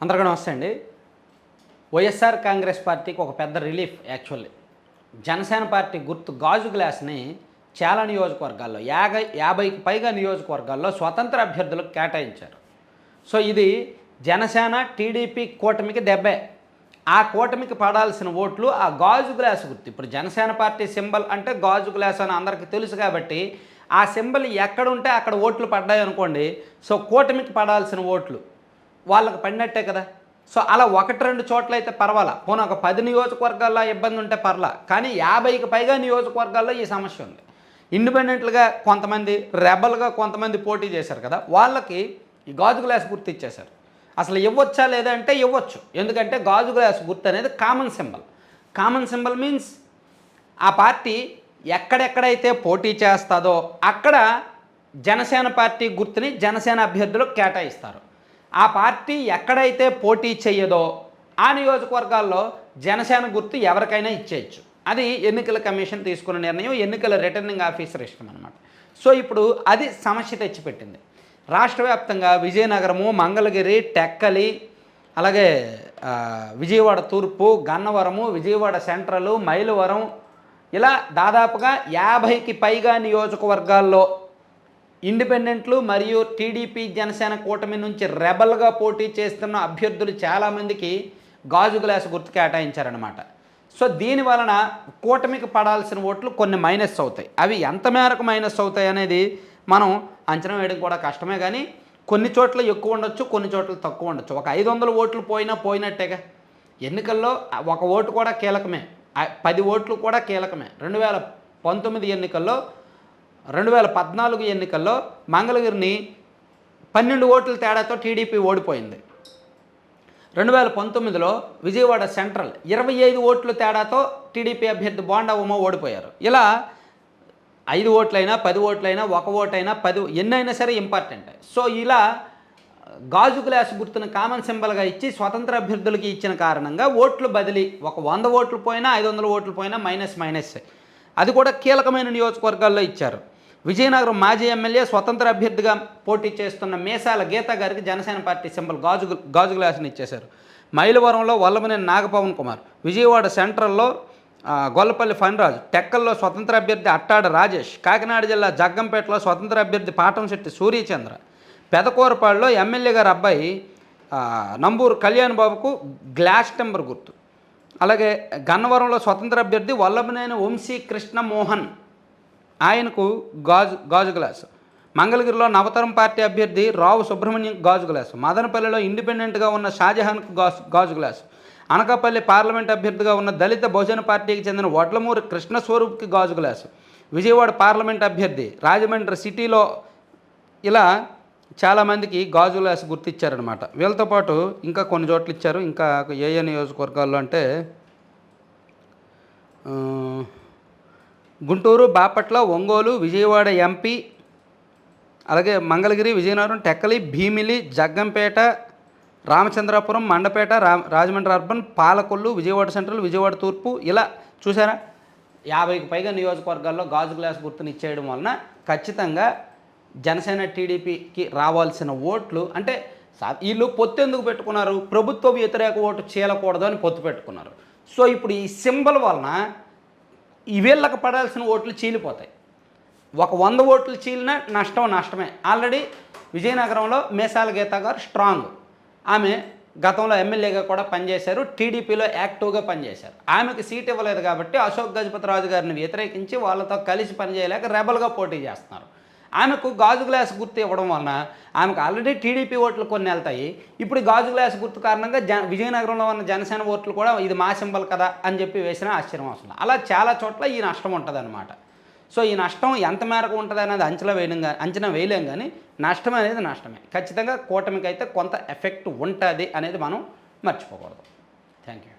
అందరికీ నమస్తే అండి. వైఎస్ఆర్ కాంగ్రెస్ పార్టీకి ఒక పెద్ద రిలీఫ్ యాక్చువల్లీ. జనసేన పార్టీ గుర్తు గాజు గ్లాస్ని చాలా నియోజకవర్గాల్లో యాభై యాభైకి పైగా నియోజకవర్గాల్లో స్వతంత్ర అభ్యర్థులకు కేటాయించారు. సో ఇది జనసేన టీడీపీ కూటమికి దెబ్బే. ఆ కూటమికి పడాల్సిన ఓట్లు ఆ గాజు గ్లాస్ గుర్తు. ఇప్పుడు జనసేన పార్టీ సింబల్ అంటే గాజు గ్లాస్ అని అందరికీ తెలుసు కాబట్టి ఆ సింబల్ ఎక్కడ ఉంటే అక్కడ ఓట్లు పడ్డాయి అనుకోండి సో కూటమికి పడాల్సిన ఓట్లు. వాళ్ళకి పడినట్టే కదా. సో అలా ఒకటి రెండు చోట్ల అయితే పర్వాలా. పోనీ ఒక పది నియోజకవర్గాల్లో ఇబ్బంది ఉంటే పర్లా. కానీ యాభైకి పైగా నియోజకవర్గాల్లో ఈ సమస్య ఉంది. ఇండిపెండెంట్లుగా కొంతమంది రెబల్గా కొంతమంది పోటీ చేశారు కదా. వాళ్ళకి ఈ గాజు గ్లాస్ గుర్తు ఇచ్చేశారు. అసలు ఇవ్వచ్చా లేదా అంటే ఇవ్వచ్చు. ఎందుకంటే గాజు గ్లాస్ గుర్తు అనేది common symbol. Common symbol means ఆ పార్టీ ఎక్కడెక్కడైతే పోటీ చేస్తుందో అక్కడ జనసేన పార్టీ గుర్తుని జనసేన అభ్యర్థులకు కేటాయిస్తారు. ఆ పార్టీ ఎక్కడైతే పోటీ చేయదో ఆ నియోజకవర్గాల్లో జనసేన గుర్తు ఎవరికైనా ఇచ్చేయచ్చు. అది ఎన్నికల కమిషన్ తీసుకున్న నిర్ణయం ఎన్నికల రిటర్నింగ్ ఆఫీసర్ ఇష్టం అనమాట సో ఇప్పుడు అది సమస్య తెచ్చిపెట్టింది. రాష్ట్ర వ్యాప్తంగా విజయనగరము మంగళగిరి టెక్కలి అలాగే విజయవాడ తూర్పు గన్నవరము విజయవాడ సెంట్రల్ మైలవరం ఇలా దాదాపుగా యాభైకి పైగా నియోజకవర్గాల్లో ఇండిపెండెంట్లు మరియు టీడీపీ జనసేన కూటమి నుంచి రెబల్గా పోటీ చేస్తున్న అభ్యర్థులు చాలామందికి గాజు గ్లాసు గుర్తు కేటాయించారనమాట సో దీని వలన కూటమికి పడాల్సిన ఓట్లు కొన్ని మైనస్ అవుతాయి. అవి ఎంత మేరకు మైనస్ అవుతాయి అనేది మనం అంచనా వేయడం కూడా కష్టమే కానీ కొన్ని చోట్ల ఎక్కువ ఉండొచ్చు కొన్ని చోట్ల తక్కువ ఉండొచ్చు. ఒక ఐదు వందల ఓట్లు పోయినా పోయినట్టేగా. ఎన్నికల్లో ఒక ఓటు కూడా కీలకమే. పది ఓట్లు కూడా కీలకమే. రెండు వేల పంతొమ్మిది ఎన్నికల్లో రెండు వేల పద్నాలుగు ఎన్నికల్లో మంగళగిరిని పన్నెండు ఓట్ల తేడాతో టీడీపీ ఓడిపోయింది. రెండు వేల పంతొమ్మిదిలో విజయవాడ సెంట్రల్ ఇరవై ఐదు ఓట్ల తేడాతో టీడీపీ అభ్యర్థి బోండా ఉమ ఓడిపోయారు. ఇలా ఐదు ఓట్లైనా పది ఓట్లైనా ఒక ఓటైనా పది ఎన్నైనా సరే ఇంపార్టెంట్. సో ఇలా గాజు గ్లాస్ గుర్తును కామన్ సింబల్గా ఇచ్చి స్వతంత్ర అభ్యర్థులకి ఇచ్చిన కారణంగా ఓట్లు బదిలీ ఒక వంద ఓట్లు పోయినా ఐదు వందల ఓట్లు పోయినా మైనస్ మైనస్. అది కూడా కీలకమైన నియోజకవర్గాల్లో ఇచ్చారు. విజయనగరం మాజీ ఎమ్మెల్యే స్వతంత్ర అభ్యర్థిగా పోటీ చేస్తున్న మేసాల గీత గారికి జనసేన పార్టీ సింబల్ గాజు గాజు గ్లాసుని ఇచ్చేశారు. మైలవరంలో వల్లభనేని నాగపవన్ కుమార్ విజయవాడ సెంట్రల్లో గొల్లపల్లి ఫన్రాజ్ టెక్కల్లో స్వతంత్ర అభ్యర్థి అట్టాడ రాజేష్ కాకినాడ జిల్లా జగ్గంపేటలో స్వతంత్ర అభ్యర్థి పాటంశెట్టి సూర్యచంద్ర పెదకూరపాడులో ఎమ్మెల్యే గారి అబ్బాయి నంబూరు కళ్యాణ్ బాబుకు గ్లాస్ టెంబర్ గుర్తు. అలాగే గన్నవరంలో స్వతంత్ర అభ్యర్థి వల్లభనేని వంశీ కృష్ణమోహన్. ఆయనకు గాజు గాజు గ్లాసు. మంగళగిరిలో నవతరం పార్టీ అభ్యర్థి రావు సుబ్రహ్మణ్యం గాజు గ్లాసు. మదనపల్లిలో ఇండిపెండెంట్గా ఉన్న షాజహాన్కు గాజు గాజు గ్లాసు. అనకాపల్లి పార్లమెంట్ అభ్యర్థిగా ఉన్న దళిత బహుజన పార్టీకి చెందిన వడ్లమూరి కృష్ణస్వరూప్కి గాజు గ్లాసు. విజయవాడ పార్లమెంట్ అభ్యర్థి రాజమండ్రి సిటీలో ఇలా చాలామందికి గాజు గ్లాసు గుర్తిచ్చారనమాట వీళ్ళతో పాటు ఇంకా కొన్ని చోట్ల ఇచ్చారు. ఇంకా ఏ ఏ నియోజకవర్గాల్లో అంటే గుంటూరు బాపట్ల ఒంగోలు విజయవాడ ఎంపీ అలాగే మంగళగిరి విజయనగరం టెక్కలి భీమిలి జగ్గంపేట రామచంద్రాపురం మండపేట రా రాజమండ్రి అర్బన్ పాలకొల్లు విజయవాడ సెంట్రల్ విజయవాడ తూర్పు ఇలా చూసారా? యాభైకి పైగా నియోజకవర్గాల్లో గాజు గ్లాస్ గుర్తుని ఇచ్చేయడం వలన ఖచ్చితంగా జనసేన టీడీపీకి రావాల్సిన ఓట్లు అంటే వీళ్ళు పొత్తు ఎందుకు పెట్టుకున్నారు? ప్రభుత్వ వ్యతిరేక ఓటు చీలకూడదు అని పొత్తు పెట్టుకున్నారు. సో ఇప్పుడు ఈ సింబల్ వలన వీళ్ళకి పడాల్సిన ఓట్లు చీలిపోతాయి. ఒక వంద ఓట్లు చీలిన నష్టం నష్టమే. ఆల్రెడీ విజయనగరంలో మేసాల గీత గారు స్ట్రాంగ్ ఆమె గతంలో ఎమ్మెల్యేగా కూడా పనిచేశారు టీడీపీలో యాక్టివ్గా పనిచేశారు. ఆమెకు సీట్ ఇవ్వలేదు కాబట్టి అశోక్ గజపతి రాజు గారిని వ్యతిరేకించి వాళ్ళతో కలిసి పనిచేయలేక రెబల్గా పోటీ చేస్తున్నారు. ఆమెకు గాజు గ్లాస్ గుర్తు ఇవ్వడం వలన ఆమెకు ఆల్రెడీ టీడీపీ ఓట్లు కొన్ని వెళ్తాయి. ఇప్పుడు గాజు గ్లాస్ గుర్తు కారణంగా జ విజయనగరంలో ఉన్న జనసేన ఓట్లు కూడా ఇది మా సింబల్ కదా అని చెప్పి వేసినా ఆశ్చర్యం అవసరం అలా చాలా చోట్ల ఈ నష్టం ఉంటుంది సో ఈ నష్టం ఎంత మేరకు ఉంటుంది అనేది అంచనా వేయడం కానీ అంచనా వేయలేం కానీ నష్టం అనేది నష్టమే. ఖచ్చితంగా కూటమికి అయితే కొంత ఎఫెక్ట్ ఉంటుంది అనేది మనం మర్చిపోకూడదు. Thank you